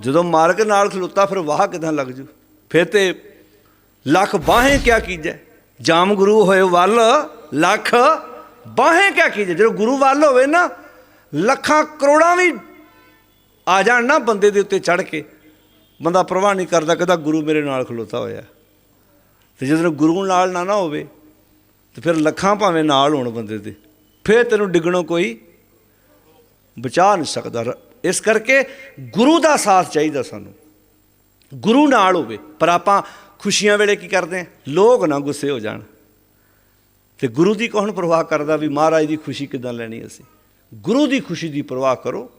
ਜਦੋਂ ਮਾਰਗ ਨਾਲ ਖਲੋਤਾ, ਫਿਰ ਵਾਹ ਕਿਦਾਂ ਲੱਗ ਜੂ? ਫਿਰ ਤੇ ਲੱਖ ਬਾਹੇ ਕਿਆ ਕੀਜੈ? ਜਾਮ ਗੁਰੂ ਹੋਏ ਵੱਲ, ਲੱਖ ਬਾਹੇ ਕਿਆ ਕੀਜੈ? ਜਦੋਂ ਗੁਰੂ ਵੱਲ ਹੋਵੇ ਨਾ, ਲੱਖਾਂ ਕਰੋੜਾਂ ਵੀ ਆ ਜਾਣ ਨਾ ਬੰਦੇ ਦੇ ਉੱਤੇ ਚੜ ਕੇ। ਬੰਦਾ ਪ੍ਰਵਾਹ ਨਹੀਂ ਕਰਦਾ, ਕਹਿੰਦਾ ਗੁਰੂ ਮੇਰੇ ਨਾਲ ਖਲੋਤਾ ਹੋਇਆ। ਤੇ ਜਦੋਂ ਗੁਰੂ ਨਾਲ ਨਾ ਨਾ ਹੋਵੇ, ਤੇ ਫਿਰ ਲੱਖਾਂ ਭਾਵੇਂ ਨਾਲ ਹੋਣ ਬੰਦੇ ਦੇ। ਫਿਰ ਤੈਨੂੰ ਡਿੱਗਣੋਂ ਕੋਈ ਬਚਾ ਨਹੀਂ ਸਕਦਾ। ਰ- ਇਸ ਕਰਕੇ ਗੁਰੂ ਦਾ ਸਾਥ ਚਾਹੀਦਾ ਸਾਨੂੰ। ਗੁਰੂ ਨਾਲ ਹੋਵੇ, ਪਰ ਆਪਾਂ ਖੁਸ਼ੀਆਂ ਵੇਲੇ ਕੀ ਕਰਦੇ ਹਾਂ? ਲੋਕ ਨਾ ਗੁੱਸੇ ਹੋ ਜਾਣ। ਤੇ ਗੁਰੂ ਦੀ ਕੌਣ ਪਰਵਾਹ ਕਰਦਾ ਵੀ ਮਹਾਰਾਜ ਦੀ ਖੁਸ਼ੀ ਕਿਦਾਂ ਲੈਣੀ ਅਸੀਂ? ਗੁਰੂ ਦੀ ਖੁਸ਼ੀ ਦੀ ਪਰਵਾਹ ਕਰੋ।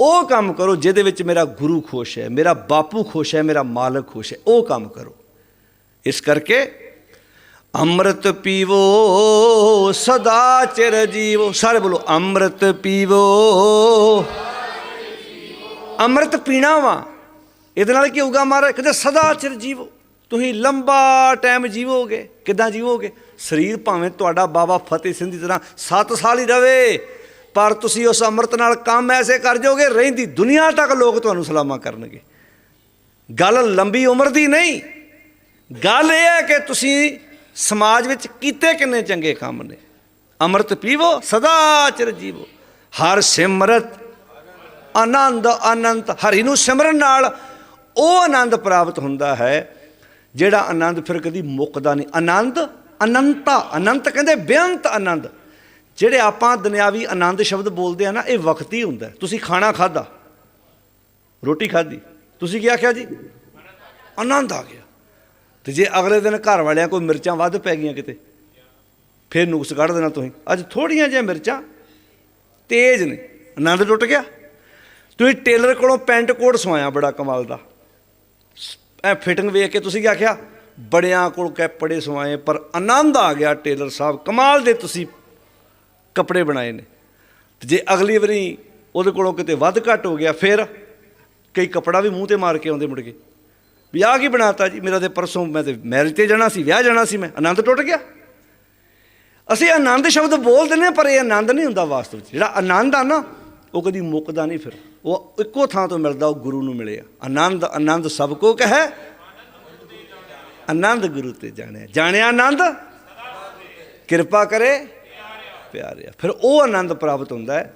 ਉਹ ਕੰਮ ਕਰੋ ਜਿਹਦੇ ਵਿੱਚ ਮੇਰਾ ਗੁਰੂ ਖੁਸ਼ ਹੈ, ਮੇਰਾ ਬਾਪੂ ਖੁਸ਼ ਹੈ, ਮੇਰਾ ਮਾਲਕ ਖੁਸ਼ ਹੈ, ਉਹ ਕੰਮ ਕਰੋ। ਇਸ ਕਰਕੇ ਅੰਮ੍ਰਿਤ ਪੀਵੋ, ਸਦਾ ਚਿਰ ਜੀਵੋ। ਸਾਰੇ ਬੋਲੋ, ਅੰਮ੍ਰਿਤ ਪੀਵੋ। ਅੰਮ੍ਰਿਤ ਪੀਣਾ ਵਾ, ਇਹਦੇ ਨਾਲ ਕੀ ਹੋਊਗਾ ਮਹਾਰਾਜ? ਕਹਿੰਦੇ ਸਦਾ ਚਿਰ ਜੀਵੋ। ਤੁਸੀਂ ਲੰਬਾ ਟਾਈਮ ਜੀਵੋਗੇ। ਕਿੱਦਾਂ ਜੀਵੋਗੇ? ਸਰੀਰ ਭਾਵੇਂ ਤੁਹਾਡਾ ਬਾਬਾ ਫਤਿਹ ਸਿੰਘ ਦੀ ਤਰ੍ਹਾਂ 7 ਸਾਲ ਹੀ ਰਵੇ, ਪਰ ਤੁਸੀਂ ਉਸ ਅੰਮ੍ਰਿਤ ਨਾਲ ਕੰਮ ਐਸੇ ਕਰ ਜਾਓਗੇ, ਰਹਿੰਦੀ ਦੁਨੀਆ ਤੱਕ ਲੋਕ ਤੁਹਾਨੂੰ ਸਲਾਮਾਂ ਕਰਨਗੇ। ਗੱਲ ਲੰਬੀ ਉਮਰ ਦੀ ਨਹੀਂ। ਗੱਲ ਇਹ ਹੈ ਕਿ ਤੁਸੀਂ ਸਮਾਜ ਵਿੱਚ ਕੀਤੇ ਕਿੰਨੇ ਚੰਗੇ ਕੰਮ ਨੇ। ਅੰਮ੍ਰਿਤ ਪੀਵੋ, ਸਦਾ ਚਿਰ ਜੀਵੋ। ਹਰ ਸਿਮਰਤ ਆਨੰਦ ਅਨੰਤ ਹਰੀ ਨੂੰ ਸਿਮਰਨ ਨਾਲ ਉਹ ਆਨੰਦ ਪ੍ਰਾਪਤ ਹੁੰਦਾ ਹੈ, ਜਿਹੜਾ ਆਨੰਦ ਫਿਰ ਕਦੀ ਮੁੱਕਦਾ ਨਹੀਂ। ਆਨੰਦ, ਅਨੰਤਾ, ਅਨੰਤ ਕਹਿੰਦੇ ਬੇਅੰਤ ਆਨੰਦ। ਜਿਹੜੇ ਆਪਾਂ ਦੁਨਿਆਵੀ ਆਨੰਦ ਸ਼ਬਦ ਬੋਲਦੇ ਆ ਨਾ, ਇਹ ਵਕਤੀ ਹੁੰਦਾ। ਤੁਸੀਂ ਖਾਣਾ ਖਾਦਾ ਰੋਟੀ ਖਾਧੀ, ਤੁਸੀਂ ਕੀ ਆਖਿਆ ਜੀ? ਆਨੰਦ ਆ ਗਿਆ। ਤੇ ਜੇ ਅਗਲੇ ਦਿਨ ਘਰ ਵਾਲਿਆਂ ਕੋਈ ਮਿਰਚਾਂ ਵੱਧ ਪੈ ਗਈਆਂ ਕਿਤੇ, ਫਿਰ ਨੁਕਸ ਕੱਢ ਦੇਣਾ ਤੁਸੀਂ। ਅੱਜ ਥੋੜੀਆਂ ਜਿਹੀਆਂ ਮਿਰਚਾਂ ਤੇਜ਼ ਨੇ। ਆਨੰਦ ਟੁੱਟ ਗਿਆ। ਤੁਸੀਂ ਟੇਲਰ ਕੋਲੋਂ ਪੈਂਟ ਕੋਟ ਸਵਾਇਆ ਬੜਾ ਕਮਾਲ ਦਾ। ਐ ਫਿਟਿੰਗ ਵੇਖ ਕੇ ਤੁਸੀਂ ਕੀ ਆਖਿਆ ਬੜਿਆਂ ਕੋਲ ਕੱਪੜੇ ਸਵਾਏ ਪਰ ਆਨੰਦ ਆ ਗਿਆ ਟੇਲਰ ਸਾਹਿਬ। ਕਮਾਲ ਦੇ ਤੁਸੀਂ ਕੱਪੜੇ ਬਣਾਏ ਨੇ। ਜੇ ਅਗਲੀ ਵਾਰੀ ਉਹਦੇ ਕੋਲੋਂ ਕਿਤੇ ਵੱਧ ਘੱਟ ਹੋ ਗਿਆ ਫਿਰ ਕਈ ਕੱਪੜਾ ਵੀ ਮੂੰਹ ਤੇ ਮਾਰ ਕੇ ਆਉਂਦੇ ਮੁੜ ਕੇ। ਵੀ ਆਹ ਕੀ ਬਣਾਤਾ ਜੀ? ਮੇਰਾ ਤੇ ਪਰਸੋਂ ਮੈਂ ਤੇ ਮੈਰਿਜ ਤੇ ਜਾਣਾ ਸੀ ਵਿਆਹ ਜਾਣਾ ਸੀ ਮੈਂ। ਆਨੰਦ ਟੁੱਟ ਗਿਆ। ਅਸੀਂ ਆਨੰਦ ਸ਼ਬਦ ਬੋਲ ਦਿੰਦੇ ਹਾਂ, ਪਰ ਇਹ ਆਨੰਦ ਨਹੀਂ ਹੁੰਦਾ ਵਾਸਤਵ ਵਿੱਚ ਜਿਹੜਾ ਆਨੰਦ ਆ ਨਾ ਉਹ ਕਦੀ ਮੁੱਕਦਾ ਨਹੀਂ ਫਿਰ। ਉਹ ਇੱਕੋ ਥਾਂ ਤੋਂ ਮਿਲਦਾ, ਉਹ ਗੁਰੂ ਨੂੰ ਮਿਲਿਆ। ਆਨੰਦ ਆਨੰਦ ਸਭ ਕੋ ਕਹੈ। ਆਨੰਦ ਗੁਰੂ ਤੇ ਜਾਣਿਆ। ਜਾਣਿਆ ਆਨੰਦ? ਕਿਰਪਾ ਕਰੇ। ਪਿਆਰਿਆ। ਫਿਰ ਉਹ ਆਨੰਦ ਪ੍ਰਾਪਤ ਹੁੰਦਾ ਹੈ।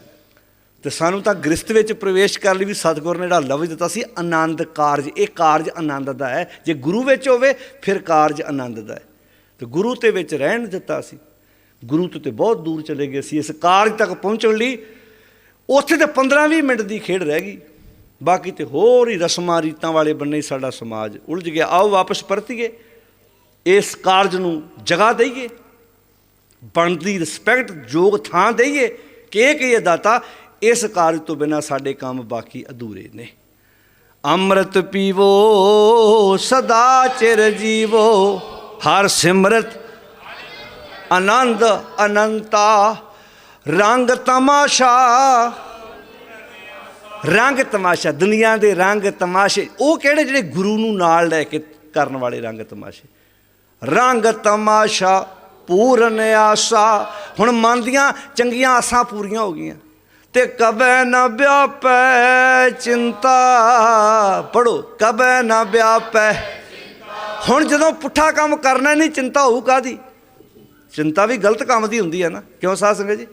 ਤੇ ਸਾਨੂੰ ਤਾਂ ਗ੍ਰਸਥ ਵਿੱਚ ਪ੍ਰਵੇਸ਼ ਕਰਨ ਲਈ ਵੀ ਸਤਿਗੁਰ ਨੇ ਜਿਹੜਾ ਲਫ਼ਜ਼ ਦਿੱਤਾ ਸੀ, ਆਨੰਦ ਕਾਰਜ। ਇਹ ਕਾਰਜ ਆਨੰਦ ਦਾ ਹੈ। ਜੇ ਗੁਰੂ ਵਿੱਚ ਹੋਵੇ, ਫਿਰ ਕਾਰਜ ਆਨੰਦ ਦਾ ਹੈ। ਤੇ ਗੁਰੂ ਤੇ ਵਿੱਚ ਰਹਿਣ ਦਿੱਤਾ ਸੀ। ਗੁਰੂ ਤੋਂ ਤੇ ਬਹੁਤ ਦੂਰ ਚਲੇ ਗਏ ਸੀ। ਇਸ ਕਾਰਜ ਤੱਕ ਪਹੁੰਚਣ ਲਈ ਉੱਥੇ ਤੇ 15-20 ਮਿੰਟ ਦੀ ਖੇਡ ਰਹਿ ਗਈ। ਬਾਕੀ ਤੇ ਹੋਰ ਹੀ ਰਸਮਾਂ ਰੀਤਾਂ ਵਾਲੇ ਬੰਨੇ ਸਾਡਾ ਸਮਾਜ ਉਲਝ ਗਿਆ। ਆਓ ਵਾਪਸ ਪਰਤੀਏ। ਇਸ ਕਾਰਜ ਨੂੰ ਜਗ੍ਹਾ ਦਈਏ। ਬਣਦੀ ਰਿਸਪੈਕਟ ਯੋਗ ਥਾਂ ਦਈਏ ਕਿ ਇਹ ਕਹੀਏ ਦਾਤਾ? ਇਸ ਕਾਰਜ ਤੋਂ ਬਿਨਾ ਸਾਡੇ ਕੰਮ ਬਾਕੀ ਅਧੂਰੇ ਨੇ। ਅੰਮ੍ਰਿਤ ਪੀਵੋ, ਸਦਾ ਚਿਰ ਜੀਵੋ। ਹਰ ਸਿਮਰਤ, ਆਨੰਦ, ਅਨੰਤਾ। ਰੰਗ ਤਮਾਸ਼ਾ। ਰੰਗ ਤਮਾਸ਼ਾ, ਦੁਨੀਆ ਦੇ ਰੰਗ ਤਮਾਸ਼ੇ। ਉਹ ਕਿਹੜੇ ਜਿਹੜੇ ਗੁਰੂ ਨੂੰ ਨਾਲ ਲੈ ਕੇ ਕਰਨ ਵਾਲੇ ਰੰਗ ਤਮਾਸ਼ੇ? ਰੰਗ ਤਮਾਸ਼ਾ, ਪੂਰਨ ਆਸਾ। ਹੁਣ ਮਨ ਦੀਆਂ ਚੰਗੀਆਂ ਆਸਾਂ ਪੂਰੀਆਂ ਹੋ ਗਈਆਂ। ਤੇ ਕਬੈ ਨਾ ਵਿਆਪੈ ਚਿੰਤਾ। ਪੜੋ ਕਬੈ ਨਾ ਵਿਆਪੈ। ਹੁਣ ਜਦੋਂ ਪੁੱਠਾ ਕੰਮ ਕਰਨਾ ਨਹੀਂ, ਚਿੰਤਾ ਹੋਊ ਕਾਦੀ ਚਿੰਤਾ ਵੀ ਗਲਤ ਕੰਮ ਦੀ ਹੁੰਦੀ ਹੈ ਨਾ। ਕਿਉਂ ਸਾਧ ਸੰਗਤ ਜੀ?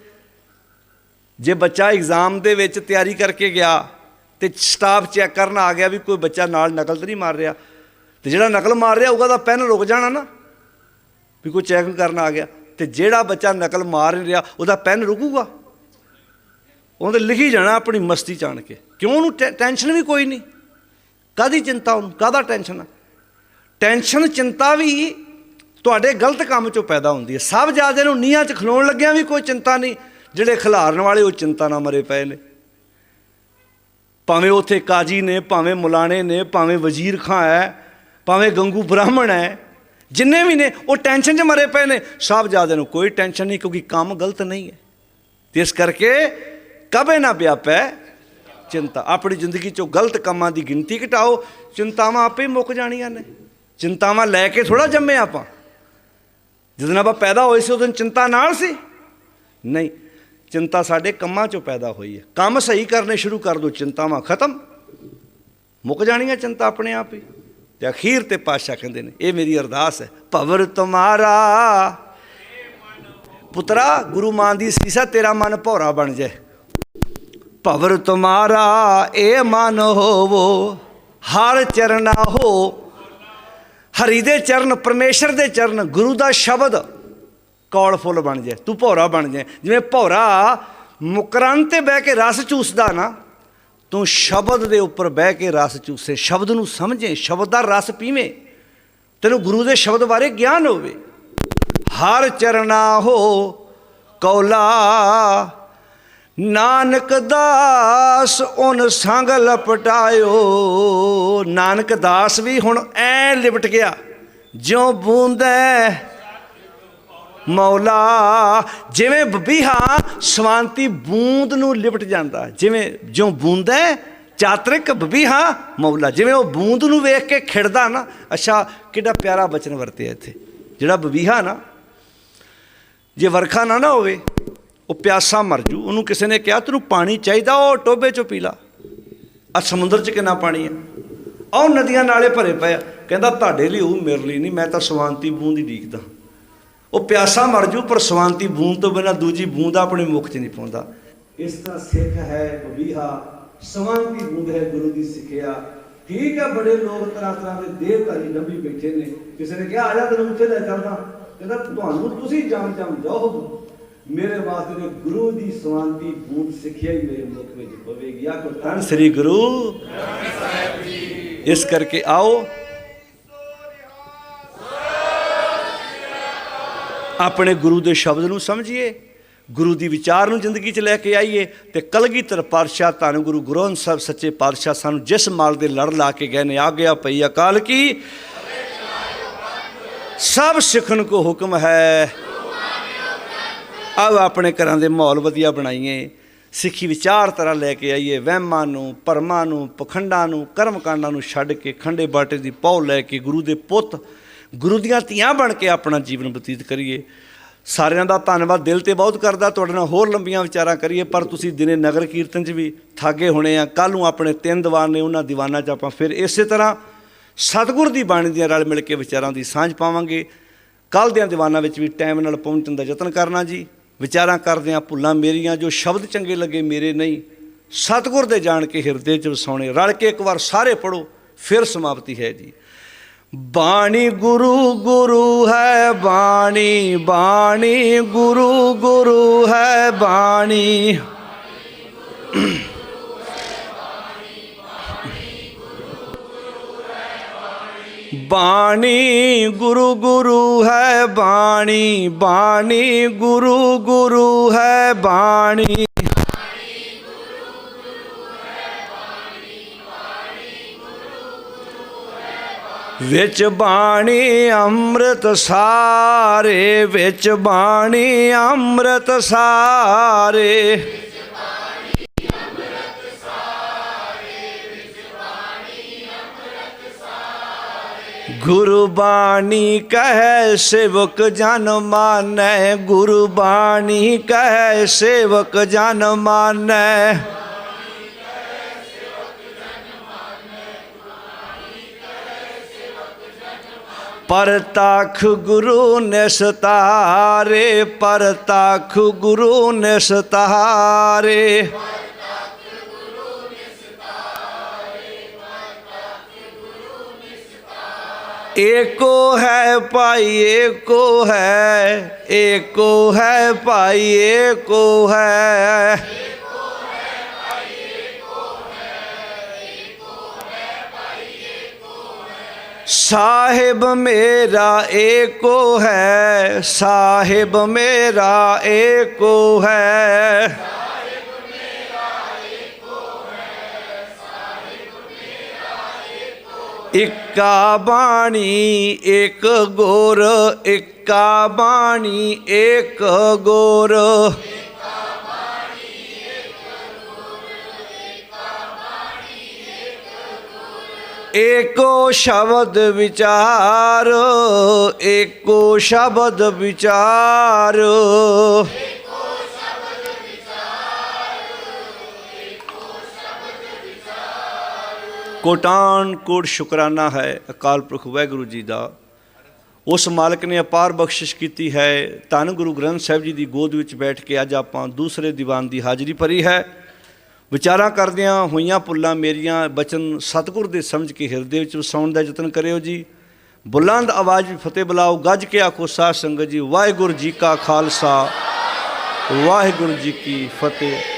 ਜੇ ਬੱਚਾ ਐਗਜ਼ਾਮ ਦੇ ਵਿੱਚ ਤਿਆਰੀ ਕਰਕੇ ਗਿਆ ਤੇ ਸਟਾਫ ਚੈੱਕ ਕਰਨ ਆ ਗਿਆ ਵੀ ਕੋਈ ਬੱਚਾ ਨਾਲ ਨਕਲ ਤਾਂ ਨਹੀਂ ਮਾਰ ਰਿਹਾ, ਤੇ ਜਿਹੜਾ ਨਕਲ ਮਾਰ ਰਿਹਾ ਉਹਦਾ ਤਾਂ ਪੈਨ ਰੁਕ ਜਾਣਾ ਨਾ, ਵੀ ਕੋਈ ਚੈੱਕ ਕਰਨ ਆ ਗਿਆ, ਤੇ ਜਿਹੜਾ ਬੱਚਾ ਨਕਲ ਮਾਰ ਨਹੀਂ ਰਿਹਾ ਉਹਦਾ ਪੈਨ ਰੁਕੂਗਾ। ਉਹਨੇ ਲਿਖੀ ਜਾਣਾ ਆਪਣੀ ਮਸਤੀ ਚਾਣ ਕੇ। ਕਿਉਂ ਉਹਨੂੰ ਟੈ- ਟੈਨਸ਼ਨ ਵੀ ਕੋਈ ਨਹੀਂ। ਕਾਦੀ ਚਿੰਤਾ ਉਹਨੂੰ ਕਾਦਾ ਟੈਨਸ਼ਨ ਆ? ਟੈਨਸ਼ਨ ਚਿੰਤਾ ਵੀ ਤੁਹਾਡੇ ਗਲਤ ਕੰਮ ਚੋਂ ਪੈਦਾ ਹੁੰਦੀ ਹੈ। ਸਭ ਜਿਆਦੇ ਨੂੰ ਨੀਹਾਂ 'ਚ ਖਲੋਣ ਲੱਗਿਆ ਵੀ ਕੋਈ ਚਿੰਤਾ ਨਹੀਂ। ਜਿਹੜੇ ਖਿਲਾਰਨ ਵਾਲੇ ਉਹ ਚਿੰਤਾ ਨਾਲ ਮਰੇ ਪਏ ਨੇ। ਭਾਵੇਂ ਉੱਥੇ ਕਾਜੀ ਨੇ, ਭਾਵੇਂ ਮੁਲਾਣੇ ਨੇ, ਭਾਵੇਂ ਵਜ਼ੀਰ ਖਾਂ ਹੈ, ਭਾਵੇਂ ਗੰਗੂ ਬ੍ਰਾਹਮਣ ਹੈ, ਜਿੰਨੇ ਵੀ ਨੇ, ਉਹ ਟੈਨਸ਼ਨ 'ਚ ਮਰੇ ਪਏ ਨੇ। ਸਭ ਨੂੰ ਕੋਈ ਟੈਨਸ਼ਨ ਨਹੀਂ, ਕਿਉਂਕਿ ਕੰਮ ਗਲਤ ਨਹੀਂ ਹੈ। ਤੇ ਇਸ ਕਰਕੇ ਕਬੇ ਨਾ ਵਿਆਪੈ ਚਿੰਤਾ। ਆਪਣੀ ਜ਼ਿੰਦਗੀ ਚੋਂ ਗਲਤ ਕੰਮਾਂ ਦੀ ਗਿਣਤੀ ਘਟਾਓ। ਚਿੰਤਾਵਾਂ ਆਪੇ ਹੀ ਮੁੱਕ ਜਾਣੀਆਂ ਨੇ। ਚਿੰਤਾਵਾਂ ਲੈ ਕੇ ਥੋੜਾ ਜੰਮੇ ਆਪਾਂ। ਜਦੋਂ ਆਪਾਂ ਪੈਦਾ ਹੋਏ ਸੀ, ਉਦੋਂ ਚਿੰਤਾ ਨਾਲ ਸੀ। ਨਹੀਂ ਚਿੰਤਾ ਸਾਡੇ ਕੰਮਾਂ ਚੋਂ ਪੈਦਾ ਹੋਈ ਹੈ। ਕੰਮ ਸਹੀ ਕਰਨੇ ਸ਼ੁਰੂ ਕਰ ਦੋ, ਚਿੰਤਾਵਾਂ ਖਤਮ। ਮੁੱਕ ਜਾਣੀਆਂ ਚਿੰਤਾ ਆਪਣੇ ਆਪ ਹੀ। ਤੇ ਅਖੀਰ ਤੇ ਪਾਸ਼ਾ ਕਹਿੰਦੇ ਨੇ, ਇਹ ਮੇਰੀ ਅਰਦਾਸ ਹੈ, ਭਵਰ ਤੁਮਾਰਾ। ਪੁੱਤਰਾ, ਗੁਰੂ ਮਾਂ ਦੀ ਸੀਸਾ ਤੇਰਾ ਮਨ ਭੌਰਾ ਬਣ ਜਾਏ। ਭਵਰ ਤੁਮਾਰਾ ਇਹ ਮਨ ਹੋਵੋ, ਹਰ ਚਰਨਾ ਹੋ। ਹਰੀ ਦੇ ਚਰਨ, ਪਰਮੇਸ਼ਰ ਦੇ ਚਰਨ, ਗੁਰੂ ਦਾ ਸ਼ਬਦ ਕੌਲ ਫੁੱਲ ਬਣ ਜਾਏ ਤੂੰ ਭੌਰਾ ਬਣ ਜਾਏ ਜਿਵੇਂ ਭੌਰਾ ਮੁਕਰਨ ਤੇ ਬਹਿ ਕੇ ਰਸ ਚੂਸਦਾ ਨਾ, ਤੂੰ ਸ਼ਬਦ ਦੇ ਉੱਪਰ ਬਹਿ ਕੇ ਰਸ ਚੂਸੇ, ਸ਼ਬਦ ਨੂੰ ਸਮਝੇ, ਸ਼ਬਦ ਦਾ ਰਸ ਪੀਵੇਂ। ਤੈਨੂੰ ਗੁਰੂ ਦੇ ਸ਼ਬਦ ਬਾਰੇ ਗਿਆਨ ਹੋਵੇ। ਹਰ ਚਰਨਾ ਹੋ ਕੌਲਾ, ਨਾਨਕ ਦਾਸ ਉਹਨ ਸੰਗ ਲਪਟਾਇਓ। ਨਾਨਕ ਦਾਸ ਵੀ ਹੁਣ ਐ ਲਿਪਟ ਗਿਆ, ਜਿਉਂ ਬੂੰਦੈ ਮੌਲਾ, ਜਿਵੇਂ ਬਬੀਹਾ ਸਵਾਂਤੀ ਬੂੰਦ ਨੂੰ ਲਿਪਟ ਜਾਂਦਾ। ਜਿਵੇਂ ਜਿਉਂ ਬੂੰਦੈ ਚਾਤਰਿਕ ਬਬੀਹਾ ਮੌਲਾ, ਜਿਵੇਂ ਉਹ ਬੂੰਦ ਨੂੰ ਵੇਖ ਕੇ ਖਿੜਦਾ ਨਾ। ਅੱਛਾ, ਕਿੱਡਾ ਪਿਆਰਾ ਬਚਨ ਵਰਤਿਆ ਇੱਥੇ। ਜਿਹੜਾ ਬਬੀਹਾ ਨਾ, ਜੇ ਵਰਖਾ ਨਾ ਨਾ ਹੋਵੇ, ਉਹ ਪਿਆਸਾ ਮਰ ਜੂ। ਉਹਨੂੰ ਕਿਸੇ ਨੇ ਕਿਹਾ, ਤੈਨੂੰ ਪਾਣੀ ਚਾਹੀਦਾ, ਉਹ ਟੋਬੇ ਚੋਂ ਪੀ ਲਾ। ਆ ਸਮੁੰਦਰ 'ਚ ਕਿੰਨਾ ਪਾਣੀ ਹੈ। ਆਹ ਨਦੀਆਂ ਨਾਲੇ ਭਰੇ ਪਏ ਆ। ਕਹਿੰਦਾ, ਤੁਹਾਡੇ ਲਈ ਉਹ ਮੇਰੇ ਲਈ ਨਹੀਂ। ਮੈਂ ਤਾਂ ਸਵਾਂਤੀ ਬੂੰਦ ਹੀ ਡੀਕਦਾ। ਉਹ ਪਿਆਸਾ ਮਰ ਜੂ ਪਰ ਸਵਾਂਤੀ ਬੂੰਦ ਤੋਂ ਬਿਨਾ ਦੂਜੀ ਬੂੰਦ ਆਪਣੇ ਮੁਖ 'ਚ ਨਹੀਂ ਪਾਉਂਦਾ। ਇਸ ਤਰ੍ਹਾਂ ਸਿੱਖ ਹੈ ਬਬੀਹਾ ਸਵਾਂਤੀ ਬੂੰਦ ਹੈ ਗੁਰੂ ਦੀ ਸਿੱਖਿਆ। ਠੀਕ ਹੈ ਬੜੇ ਲੋਕ ਤਰ੍ਹਾਂ ਤਰ੍ਹਾਂ ਦੇ ਦੇਵਧਾਰੀ ਨੰਬੀ ਬੈਠੇ ਨੇ। ਕਿਸੇ ਨੇ ਕਿਹਾ ਆ ਜਾ ਤੈਨੂੰ ਉੱਥੇ ਲੈ ਚੱਲਦਾ। ਕਹਿੰਦਾ ਤੁਹਾਨੂੰ ਤੁਸੀਂ ਜਮ ਜਮ ਜਾਓ ਮੇਰੇ ਵਾਸਤੇ ਨੇ ਗੁਰੂ ਦੀ ਸਵਾਂਤੀ ਬੂੰਦ ਸਿੱਖਿਆ ਹੀ ਮੇਰੇ ਮੁਖ ਵਿੱਚ ਪਵੇਗੀ ਆਖੋ ਧੰਨ ਸ੍ਰੀ ਗੁਰੂ ਇਸ ਕਰਕੇ ਆਓ ਆਪਣੇ ਗੁਰੂ ਦੇ ਸ਼ਬਦ ਨੂੰ ਸਮਝੀਏ, ਗੁਰੂ ਦੀ ਵਿਚਾਰ ਨੂੰ ਜ਼ਿੰਦਗੀ 'ਚ ਲੈ ਕੇ ਆਈਏ ਤੇ ਕਲਗੀਧਰ ਪਾਤਸ਼ਾਹ ਧੰਨ ਗੁਰੂ ਗ੍ਰੰਥ ਸਾਹਿਬ ਸੱਚੇ ਪਾਤਸ਼ਾਹ ਸਾਨੂੰ ਜਿਸ ਮਾਲ ਦੇ ਲੜ ਲਾ ਕੇ ਗਏ ਨੇ, ਆ ਗਿਆ ਪਈ ਅਕਾਲ ਕੀ? ਸਭ ਸਿੱਖਣ ਕੋ ਹੁਕਮ ਹੈ। ਆਓ ਆਪਣੇ ਘਰਾਂ ਦੇ ਮਾਹੌਲ ਵਧੀਆ ਬਣਾਈਏ, ਸਿੱਖੀ ਵਿਚਾਰ ਤਰ੍ਹਾਂ ਲੈ ਕੇ ਆਈਏ, ਵਹਿਮਾਂ ਨੂੰ ਪਰਮਾਂ ਨੂੰ, ਪਖੰਡਾਂ ਨੂੰ ਕਰਮ ਕਾਂਡਾਂ ਨੂੰ ਛੱਡ ਕੇ ਖੰਡੇ ਬਾਟੇ ਦੀ ਪੌ ਲੈ ਕੇ ਗੁਰੂ ਦੇ ਪੁੱਤ ਗੁਰੂ ਦੀਆਂ ਧੀਆਂ ਬਣ ਕੇ ਆਪਣਾ ਜੀਵਨ ਬਤੀਤ ਕਰੀਏ। ਸਾਰਿਆਂ ਦਾ ਧੰਨਵਾਦ, ਦਿਲ ਤੇ ਬਹੁਤ ਕਰਦਾ ਤੁਹਾਡੇ ਨਾਲ ਹੋਰ ਲੰਬੀਆਂ ਵਿਚਾਰਾਂ ਕਰੀਏ, ਪਰ ਤੁਸੀਂ ਦਿਨੇ ਨਗਰ ਕੀਰਤਨ 'ਚ ਵੀ ਥਾਗੇ ਹੋਣੇ ਆ ਕੱਲ ਨੂੰ ਆਪਣੇ ਤਿੰਨ ਦੀਵਾਨ ਨੇ ਉਹਨਾਂ ਦੀਵਾਨਾਂ 'ਚ ਆਪਾਂ ਫਿਰ ਇਸੇ ਤਰ੍ਹਾਂ ਸਤਿਗੁਰ ਦੀ ਬਾਣੀ ਦੀਆਂ ਰਲ ਮਿਲ ਕੇ ਵਿਚਾਰਾਂ ਦੀ ਸਾਂਝ ਪਾਵਾਂਗੇ। ਕੱਲ ਦੀਆਂ ਦੀਵਾਨਾਂ ਵਿੱਚ ਵੀ ਟਾਈਮ ਨਾਲ ਪਹੁੰਚਣ ਦਾ ਯਤਨ ਕਰਨਾ ਜੀ। ਵਿਚਾਰਾਂ ਕਰਦੇ ਆ, ਭੁੱਲਾਂ ਮੇਰੀਆਂ, ਜੋ ਸ਼ਬਦ ਚੰਗੇ ਲੱਗੇ ਮੇਰੇ ਨਹੀਂ। ਸਤਿਗੁਰ ਦੇ ਜਾਣ ਕੇ ਹਿਰਦੇ 'ਚ ਵਸਾਉਣੇ, ਰਲ ਕੇ ਇੱਕ ਵਾਰ ਸਾਰੇ ਪੜੋ ਫਿਰ ਸਮਾਪਤੀ ਹੈ ਜੀ। ਬਾਣੀ ਗੁਰੂ ਗੁਰੂ ਹੈ, ਬਾਣੀ ਬਾਣੀ ਗੁਰੂ ਗੁਰੂ ਹੈ, ਬਾਣੀ। ਬਾਣੀ ਗੁਰੂ ਗੁਰੂ ਹੈ, ਬਾਣੀ ਬਾਣੀ ਗੁਰੂ ਗੁਰੂ ਹੈ, ਬਾਣੀ। ਵਿੱਚ ਬਾਣੀ ਅੰਮ੍ਰਿਤ ਸਾਰੇ, ਵਿੱਚ ਬਾਣੀ ਅੰਮ੍ਰਿਤ ਸਾਰੇ। ਗੁਰਬਾਣੀ ਕਹੈ ਸੇਵਕ ਜਨ ਮਾਨੈ, ਗੁਰਬਾਣੀ ਕਹੈ ਸੇਵਕ ਜਨ ਮਾਨੈ। ਪਰਤਖ ਗੁਰੂ ਨਿਸਤਾਰੇ ਪਰਤਖ ਗੁਰੂ ਨਿਸਤਾਰੇ ਏਕੋ ਹੈ ਭਾਈ ਏਕੋ ਹੈ ਏਕੋ ਹੈ ਭਾਈ ਏਕੋ ਹੈ ਸਾਹਿਬ ਮੇਰਾ ਏਕੋ ਹੈ, ਸਾਹਿਬ ਮੇਰਾ ਏਕੋ ਹੈ। ਇਕਾ ਬਾਣੀ, ਇੱਕ ਗੁਰ, ਇਕਾ ਬਾਣੀ, ਇੱਕ ਗੁਰ। ਏਕੋ ਸ਼ਬਦ ਵਿਚਾਰ, ਏਕੋ ਸ਼ਬਦ ਵਿਚਾਰ। ਕੋਟਾਨ ਕੋਟ ਸ਼ੁਕਰਾਨਾ ਹੈ ਅਕਾਲ ਪੁਰਖ ਵਾਹਿਗੁਰੂ ਜੀ ਦਾ। ਉਸ ਮਾਲਕ ਨੇ ਅਪਾਰ ਬਖਸ਼ਿਸ਼ ਕੀਤੀ ਹੈ। ਧੰਨ ਗੁਰੂ ਗ੍ਰੰਥ ਸਾਹਿਬ ਜੀ ਦੀ ਗੋਦ ਵਿੱਚ ਬੈਠ ਕੇ ਅੱਜ ਆਪਾਂ ਦੂਸਰੇ ਦੀਵਾਨ ਦੀ ਹਾਜ਼ਰੀ ਭਰੀ ਹੈ। ਵਿਚਾਰਾਂ ਕਰਦਿਆਂ ਹੋਈਆਂ ਪੁੱਲਾਂ ਮੇਰੀਆਂ ਬਚਨ ਸਤਿਗੁਰ ਦੇ ਸਮਝ ਕੇ ਹਿਰਦੇ ਵਿੱਚ ਵਸਾਉਣ ਦਾ ਯਤਨ ਕਰਿਓ ਜੀ। ਬੁਲੰਦ ਆਵਾਜ਼ ਵਿੱਚ ਫਤਿਹ ਬੁਲਾਓ, ਗੱਜ ਕੇ ਆਖੋ, ਸਾਧ ਸੰਗਤ ਜੀ, ਵਾਹਿਗੁਰੂ ਜੀ ਕਾ ਖਾਲਸਾ, ਵਾਹਿਗੁਰੂ ਜੀ ਕੀ ਫਤਿਹ।